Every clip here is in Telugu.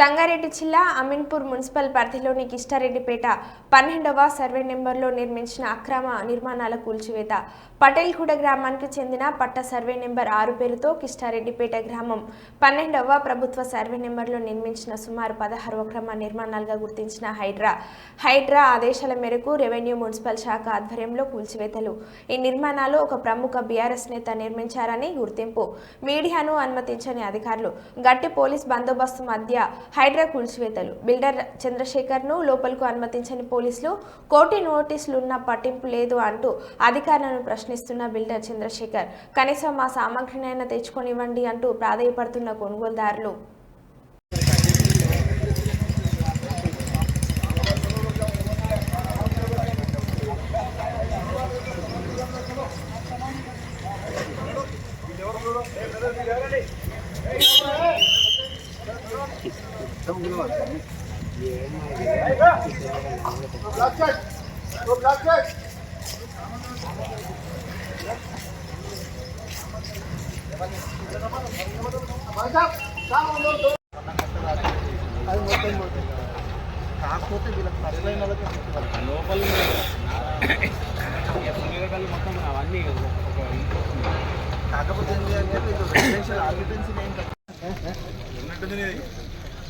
సంగారెడ్డి జిల్లా అమీన్పూర్ మున్సిపల్ పరిధిలోని కిష్టారెడ్డిపేట పన్నెండవ సర్వే నెంబర్లో నిర్మించిన అక్రమ నిర్మాణాల కూల్చివేత. పటేల్గూడ గ్రామానికి చెందిన పట్ట సర్వే నెంబర్ ఆరు పేరుతో కిష్టారెడ్డిపేట గ్రామం పన్నెండవ ప్రభుత్వ సర్వే నెంబర్లో నిర్మించిన సుమారు పదహారు అక్రమ నిర్మాణాలుగా గుర్తించిన హైడ్రా. హైడ్రా ఆదేశాల మేరకు రెవెన్యూ మున్సిపల్ శాఖ ఆధ్వర్యంలో కూల్చివేతలు. ఈ నిర్మాణాలు ఒక ప్రముఖ బీఆర్ఎస్ నేత నిర్మించారని గుర్తింపు. మీడియాను అనుమతించని అధికారులు. గట్టి పోలీస్ బందోబస్తు మధ్య హైడ్రా కూల్చివేతలు. బిల్డర్ చంద్రశేఖర్ను లోపలకు అనుమతించని పోలీసులు కోటి నోటీసులున్న పట్టింపు లేదు అంటూ అధికారులను ప్రశ్నిస్తున్న బిల్డర్ చంద్రశేఖర్ కనీసం మా సామాగ్రినైనా తెచ్చుకొనివ్వండి అంటూ ప్రాధాయపడుతున్న కొనుగోలుదారులు. కాకపోతే వీళ్ళకి ఫస్ట్ వాళ్ళకి లోపల మొత్తం అవన్నీ కాకపోతే ఏంటి అంటే వీళ్ళు రెసిడెన్షియల్ ఆక్యుపెన్సీ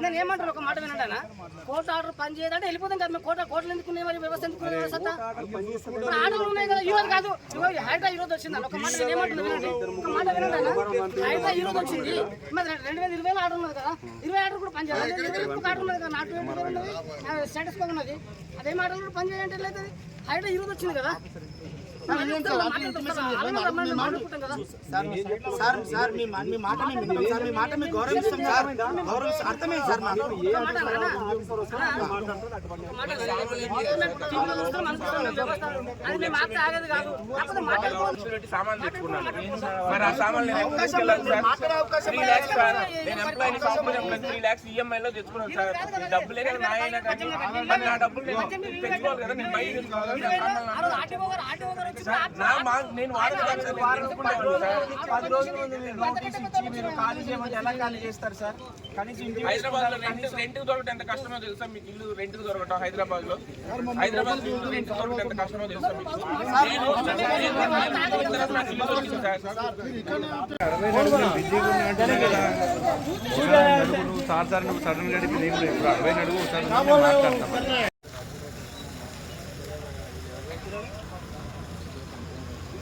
నేను ఏమంటారు ఒక మాట వినండి కోర్టు ఆర్డర్ పని చేయదంటే వెళ్ళిపోతాం కదా మేము కోర్టు కోర్టులు ఎందుకున్నాయి మరి వ్యవస్థ ఎందుకున్నాయి వ్యవస్థ ఇప్పుడు ఆర్డర్లు ఉన్నాయి కదా ఈరోజు కాదు హైడ్రా ఈరోజు వచ్చింది ఒక మాట నేను ఒక మాట వినండి ఈరోజు వచ్చింది మరి రెండు వేల ఇరవై ఆర్డర్ ఉన్నది కదా ఇరవై ఆర్డర్ కూడా పని చేయాలి ఇరవై ఒక ఆర్డర్ ఉన్నది కదా నాటు ఉన్నది. స్టేటస్ కో ఉన్నది. అదే ఆర్డర్ కూడా పని చేయాలంటే లేదు హైడ్రా ఈరోజు వచ్చింది కదా. సార్ సార్ మీ మాట సార్ మీ మాట గౌరవిస్తాం సార్ గౌరవిస్తాం అర్థమైంది సార్ మాకు అది తెచ్చుకున్నాను మరి ఆ సామాన్లు నేను తీసుకెళ్ళాలి sir lakhs employee three lakhs EMI లో తెచ్చుకున్నాను సార్ డబ్బులే కదా నా అయినా కానీ నా డబ్బులు తెచ్చుకోవాలి కదా నేను బయట నేను పది రోజుల ముందు మీరు నోటీస్ ఇచ్చి మీరు ఖాళీ చేయమంటే ఎలా ఖాళీ చేస్తారు సార్ కనీసం హైదరాబాద్లో రెంట్ రెంట్ దొరకటం ఎంత కష్టమో తెలుసా మీకు ఇల్లు రెంట్ దొరకటం హైదరాబాద్లో హైదరాబాద్లో ఇల్లు రెంట్ దొరకటం ఎంత కష్టమో తెలుసా మీకు సార్ సార్ నువ్వు సడన్గా ఇప్పుడు అరవై అడుగు సార్ నేను మాట్లాడతాను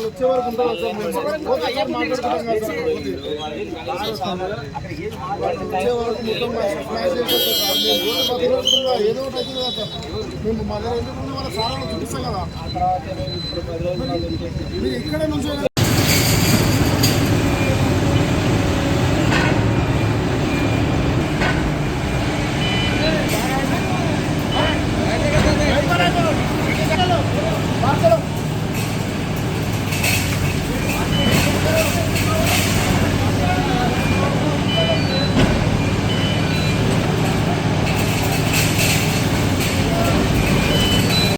వచ్చే వరకు ఉంటారు సార్. మేము ఒకసారి మాట్లాడుకుంటాం కదా సార్. వాళ్ళు వచ్చే వరకు మొత్తం చేసేస్తారు సార్ మేము పది రోజులుగా ఏదో ఒకటి అవుతుంది కదా సార్ మేము ఎందుకు సారాలు చూపిస్తాం కదా. మీరు ఇక్కడే నుంచి